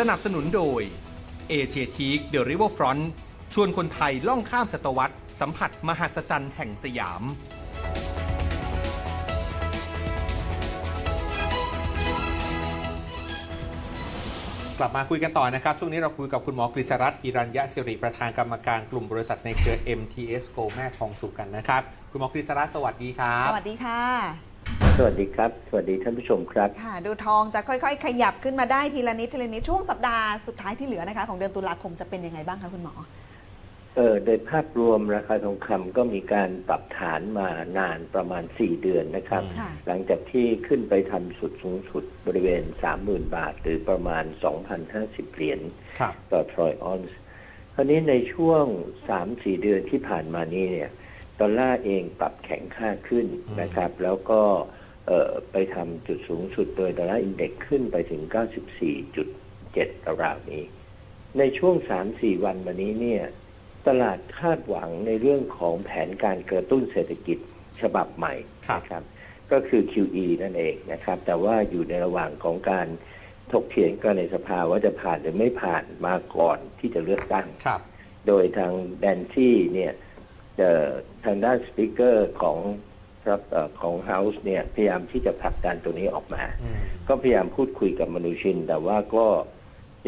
สนับสนุนโดยเอเชียทีกเดอะริเวอร์ฟรอนต์ชวนคนไทยล่องข้ามศตวรรษ สัมผัสมหัศจรรย์แห่งสยาม กลับมาคุยกันต่อนะครับ ช่วงนี้เราคุยกับคุณหมอกฤษรัตน์อิรัญญะสิริประธานกรรมการกลุ่มบริษัทในเครือ MTS Go แม่ทองสุกกันนะครับ คุณหมอกฤษรัตน์สวัสดีครับ สวัสดีค่ะ สวัสดีครับ สวัสดีท่านผู้ชมครับ ค่ะ ดูทองจะค่อยๆ ขยับขึ้นมาได้ทีละนิดทีละนิดช่วงสัปดาห์สุดท้ายที่เหลือนะคะของเดือนตุลาคมจะเป็นยังไงบ้างคะคุณหมอ เออโดยภาพรวมราคาทองคำก็มีการปรับฐานมานานประมาณ 4 เดือนนะครับ ค่ะ หลังจากที่ขึ้นไปทำสุดสูงสุดบริเวณ 30,000 บาท หรือประมาณ 2,050 เหรียญ ครับ ต่อทรอยออนซ์คราวนี้ในช่วง3-4เดือนที่ผ่านมานี้เนี่ย ดอลลาร์เองปรับแข็งค่าขึ้นอืมนะครับ แล้วก็เอ่อไปทำจุดสูงสุดโดยดอลลาร์อินเด็กซ์ขึ้นไปถึง 94.7ราวๆนี้ ในช่วง 3-4 วันมานี้เนี่ย ตลาดคาดหวังในเรื่องของแผนการกระตุ้นเศรษฐกิจฉบับใหม่ครับนะครับ ก็คือ QE นั่นเองนะครับ แต่ว่าอยู่ในระหว่างของการถกเถียงกันในสภาว่าจะผ่านหรือไม่ผ่านมาก่อนที่จะเลือกตั้งครับโดยทางแดนซี่เนี่ยเอ่อ ทางด้านสปีกเกอร์ของครับเอ่อของเฮาส์เนี่ยพยายามที่จะผลักดันตัวนี้ออกมาอืมก็พยายามพูดคุยกับมนุชิน แต่ว่าก็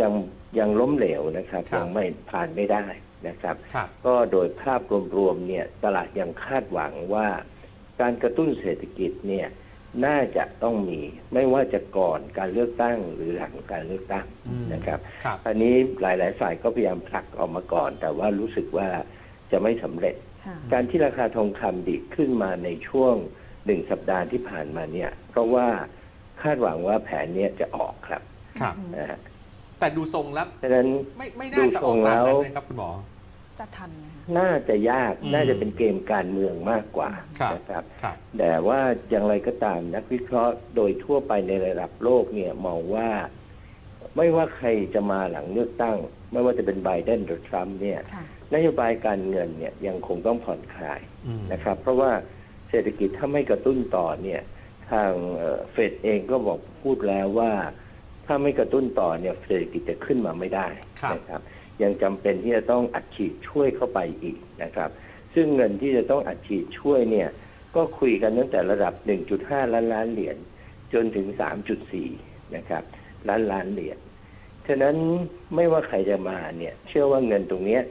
ยังยังล้มเหลวนะครับครับยังไม่ผ่านไม่ได้นะครับครับ ก็โดยภาพรวมๆเนี่ยตลาดยังคาดหวังว่า การกระตุ้นเศรษฐกิจเนี่ยน่าจะต้องมีไม่ว่าจะก่อนการเลือกตั้งหรือหลังการเลือกตั้งอืมนะครับครับอันนี้หลายๆฝ่ายก็พยายามผลักออกมาก่อน แต่ว่ารู้สึกว่าจะไม่สำเร็จค่ะ การที่ราคาทองคำดีดขึ้นมาในช่วงหนึ่งสัปดาห์ที่ผ่านมาเนี่ย เพราะว่าคาดหวังว่าแผนเนี้ยจะออกครับครับนะฮะแต่ดูทรงแล้วฉะนั้นไม่ไม่น่าจะออกตามนั้นเลยครับคุณหมอ จะทันไหมคะน่าจะยากอืมน่าจะเป็นเกมการเมืองมากกว่าครับนะครับครับแต่ว่าอย่างไรก็ตามนักวิเคราะห์โดยทั่วไปในระดับโลกเนี่ยมองว่า ไม่ว่าใครจะมาหลังเลือกตั้ง ไม่ว่าจะเป็นไบเดนหรือทรัมป์เนี่ยค่ะนโยบายการเงินเนี่ยยังคงต้องผ่อนคลายอืมนะครับ เพราะว่าเศรษฐกิจถ้าไม่กระตุ้นต่อเนี่ยทางเฟดเองก็บอกพูดแล้วว่า ถ้าไม่กระตุ้นต่อเนี่ยเศรษฐกิจจะขึ้นมาไม่ได้ครับนะครับ ยังจำเป็นที่จะต้องอัดฉีดช่วยเข้าไปอีกนะครับ ซึ่งเงินที่จะต้องอัดฉีดช่วยเนี่ยก็คุยกันตั้งแต่ระดับ 1.5 ล้านล้านเหรียญจนถึง 3.4 นะครับ ล้านล้านเหรียญ ฉะนั้นไม่ว่าใครจะมาเนี่ย เชื่อว่าเงินตรงเนี้ย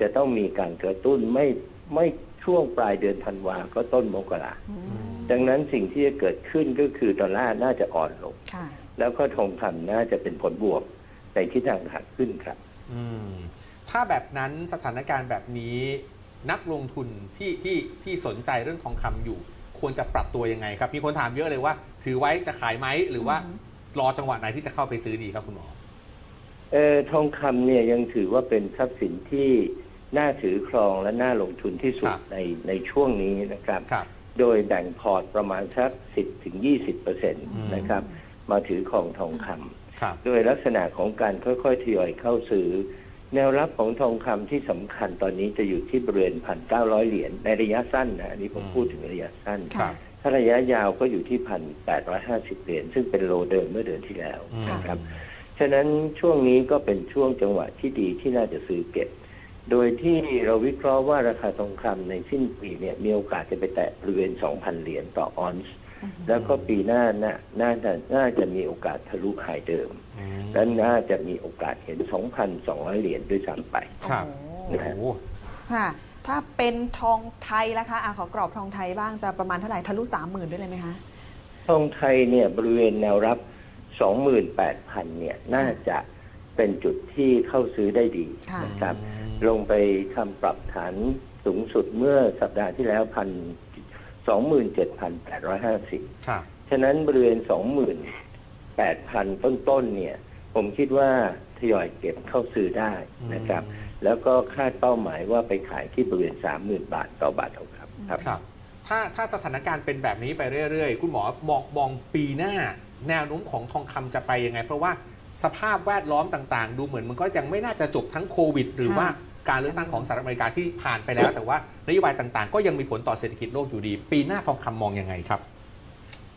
จะต้องมีการกระตุ้นไม่ไม่ช่วงปลายเดือนธันวาก็ต้นมกราอืมดังนั้นสิ่งที่จะเกิดขึ้นก็คือดอลลาร์น่าจะอ่อนลงค่ะแล้วก็ทองคำน่าจะเป็นผลบวกในทิศทางขาขึ้นครับอืมถ้าแบบนั้นสถานการณ์แบบนี้นักลงทุนที่ที่ที่สนใจเรื่องทองคำอยู่ ควรจะปรับตัวยังไงครับ มีคนถามเยอะเลยว่า ถือไว้จะขายไหมหรือว่าอือฮึรอจังหวะไหนที่จะเข้าไปซื้อดีครับคุณหมอ เออทองคำเนี่ยยังถือว่าเป็นทรัพย์สินที่น่าถือครองและน่าลงทุนที่สุดครับในในช่วงนี้นะครับ ครับ โดยแบ่งพอร์ตประมาณสัก 10ถึง20เปอร์เซ็นต์ม นะครับ มาถือครองทองคำครับโดยลักษณะของการค่อยๆทยอยเข้าซื้อ แนวรับของทองคำที่สำคัญตอนนี้จะอยู่ที่บริเวณพันเก้าร้อยเหรียญในระยะสั้นนะอันนี้ผมอืม พูดถึงระยะสั้น ครัค่ะบถ้าระยะยาวก็อยู่ที่พันแปดร้อยห้าสิบเหรียญซึ่งเป็นโลเดิมเมื่อเดือนที่แล้วอืม นะครับ ฉะนั้นช่วงนี้ก็เป็นช่วงจังหวะที่ดีที่น่าจะซื้อเก็บ โดยที่เราวิเคราะห์ว่าราคาทองคำในสิ้นปีเนี่ยมีโอกาสจะไปแตะบริเวณ 2,000 เหรียญต่อออนซ์แล้วก็ปีหน้าน่าน่าจะน่าจะมีโอกาสทะลุไฮเดิมอืมและน่าจะมีโอกาสเห็น 2,200 เหรียญด้วยซ้ำไปครับโอ้โอ้โหค่ะ ถ้าเป็นทองไทยล่ะคะอะขอกรอบทองไทยบ้างจะประมาณเท่าไหร่ทะลุสามหมื่นด้วยเลยไหมคะ ทองไทยเนี่ยบริเวณแนวรับ 28,000เนี่ยน่าจะเป็นจุดที่เข้าซื้อได้ดีค่ะนะครับ ลงไปทำปรับฐานสูงสุดเมื่อสัปดาห์ที่แล้วพันสองหมื่นเจ็ดพันแปดร้อยห้าสิบครับ ฉะนั้นบริเวณสองหมื่นแปดพันต้นๆเนี่ย ผมคิดว่าทยอยเก็บเข้าซื้อได้นะครับแล้วก็คาดเป้าหมายว่าไปขายที่บริเวณสามหมื่นบาทต่อบาททองคำครับ ครับ ถ้าถ้าสถานการณ์เป็นแบบนี้ไปเรื่อยๆ คุณหมอมองมองปีหน้า แนวโน้มของทองคำจะไปยังไง เพราะว่าสภาพแวดล้อมต่างๆ ดูเหมือนมันก็ยังไม่น่าจะจบทั้งโควิด หรือค่ะว่าการเลือกตั้งของสหรัฐอเมริกาที่ผ่านไปแล้ว แต่ว่านโยบายต่างๆ ก็ยังมีผลต่อเศรษฐกิจโลกอยู่ดี ปีหน้าทองคำมองยังไงครับ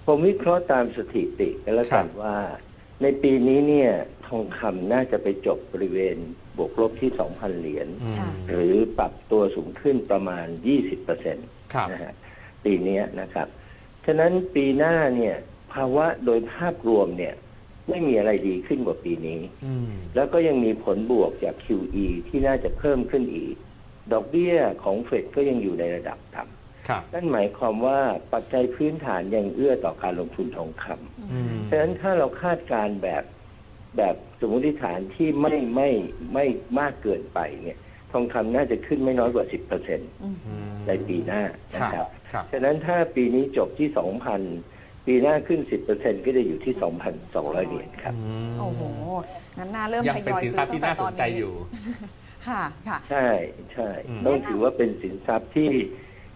ผมวิเคราะห์ตามสถิติกันแล้วกันครับว่า ในปีนี้เนี่ยทองคำน่าจะไปจบบริเวณบวกลบที่ 2,000 เหรียญอืมค่ะหรือปรับตัวสูงขึ้นประมาณ 20เปอร์เซ็นต์ครับนะฮะปีเนี้ยนะครับ ฉะนั้นปีหน้าเนี่ย ภาวะโดยภาพรวมเนี่ย ไม่มีอะไรดีขึ้นกว่าปีนี้ อืม แล้วก็ยังมีผลบวกจาก QE ที่น่าจะเพิ่มขึ้นอีก ดอกเบี้ยของเฟดก็ยังอยู่ในระดับต่ครับำนั่นหมายความว่าปัจจัยพื้นฐานยังเอื้อต่อการลงทุนทองคำ อืม ฉะนั้นถ้าเราคาดการณ์แบบแบบสมมติฐานที่ไม่ไม่ไม่มากเกินไปเนี่ย ทองคำน่าจะขึ้นไม่น้อยกว่า 10เปอร์เซ็นต์อืมอืมในปีหน้านะคครัรับบ ครับ ฉะนั้นถ้าปีนี้จบที่ 2,000 ปีหน้าขึ้น 10เปอร์เซ็นต์ก็จะอยู่ที่ 2,200 เหรียญครับอืมโอ้โห งั้นน่าเริ่มยังทเป็นยอยสินซื้ทรัพย์ที่น่าสนใจตั้งแต่ตอยู่ ค่ะค่ะ ใช่ใช่อืม ต้องถือว่าเป็นสินทรัพย์ที่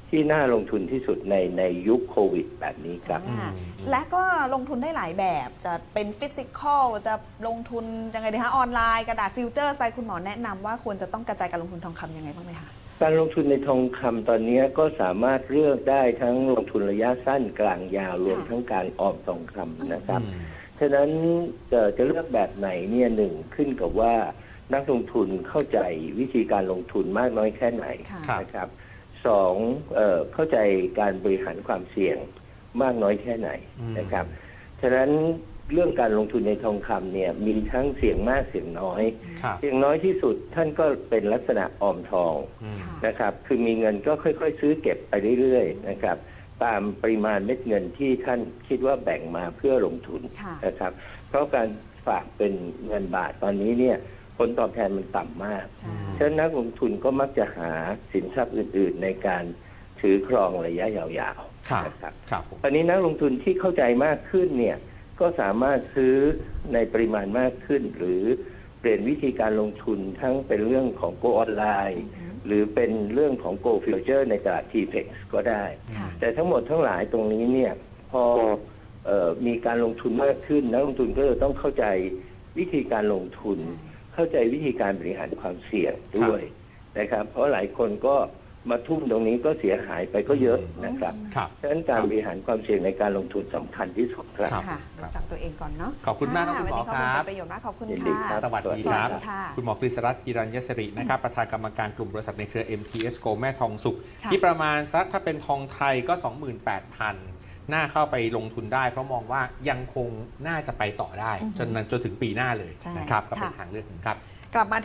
ที่น่าลงทุนที่สุดในในยุคโควิดแบบนี้ครับอ่าอืม และก็ลงทุนได้หลายแบบจะเป็นฟิสิกอลจะลงทุนยังไงดีคะออนไลน์กระดาษฟิวเจอร์ไปคุณหมอแนะนำว่าควรจะต้องกระจายการลงทุนทองคำยังไงบ้างไหมคะ การลงทุนในทองคำตอนนี้ก็สามารถเลือกได้ทั้งลงทุนระยะสั้นกลางยาวรวมทั้งการออมทองคำนะครับอืมฉะนั้นจะจะเลือกแบบไหนเนี่ยหนึ่งขึ้นกับว่านักลงทุนเข้าใจวิธีการลงทุนมากน้อยแค่ไหนค่ะครับนะครับสองเอ่อเข้าใจการบริหารความเสี่ยงมากน้อยแค่ไหนอืมนะครับ ฉะนั้น เรื่องการลงทุนในทองคำเนี่ยมีทั้งเสี่ยงมากเสี่ยงน้อย ครับเสี่ยงน้อยที่สุดท่านก็เป็นลักษณะออมทองอืม ค่ะนะครับ คือมีเงินก็ค่อยๆ ซื้อเก็บไปเรื่อยๆนะครับ ตามปริมาณเม็ดเงินที่ท่านคิดว่าแบ่งมาเพื่อลงทุนค่ะนะครับ เพราะการฝากเป็นเงินบาทตอนนี้เนี่ยผลตอบแทนมันต่ำมาก ใช่ฉะนั้นนักลงทุนก็มักจะหาสินทรัพย์อื่นๆ ในการถือครองระยะยาวครับ ๆนะครับ ครับผม ตอนนี้นักลงทุนที่เข้าใจมากขึ้นเนี่ย ก็สามารถซื้อในปริมาณมากขึ้น หรือเปลี่ยนวิธีการลงทุนทั้งเป็นเรื่องของ Go ออนไลน์อือหือหรือเป็นเรื่องของ Go Future ในตลาด TPEX ก็ได้ค่ะแต่ทั้งหมดทั้งหลายตรงนี้เนี่ยพอเออมีการลงทุนมากขึ้นนักลงทุนก็จะต้องเข้าใจวิธีการลงทุนใช่เข้าใจวิธีการบริหารความเสี่ยงด้วยนะครับ เพราะหลายคนก็ มาทุ่มตรงนี้ก็เสียหายไปก็เยอะนะครับครับ ฉะนั้นการบริหารความเสี่ยงในการลงทุนสำคัญที่สุดครับครับค่ะ รู้จักตัวเองก่อนเนาะขอบคุณมากครับคุณหมอวันนี้ข้อคมูลรัเป็บนประโยชน์มากขอบคุณยินดีค่ะ ครับ สวัสดีสควัรัสบดีค่ะคุณหมอกฤษรัตน์ธีรัญยศรินะครับ ประธานกรรมการกลุ่มบริษัทในเครือ MTS Go แม่ทองสุข ค่ะ ที่ประมาณสักถ้าเป็นทองไทยก็ 28,000 น่าเข้าไปลงทุนได้ เพราะมองว่ายังคงน่าจะไปต่อได้ จนนั้นจนถึงปีหน้าเลยใช่นะครับ ก็เป็นค่ะทางเลือกหนึ่งครับ กลับมาที่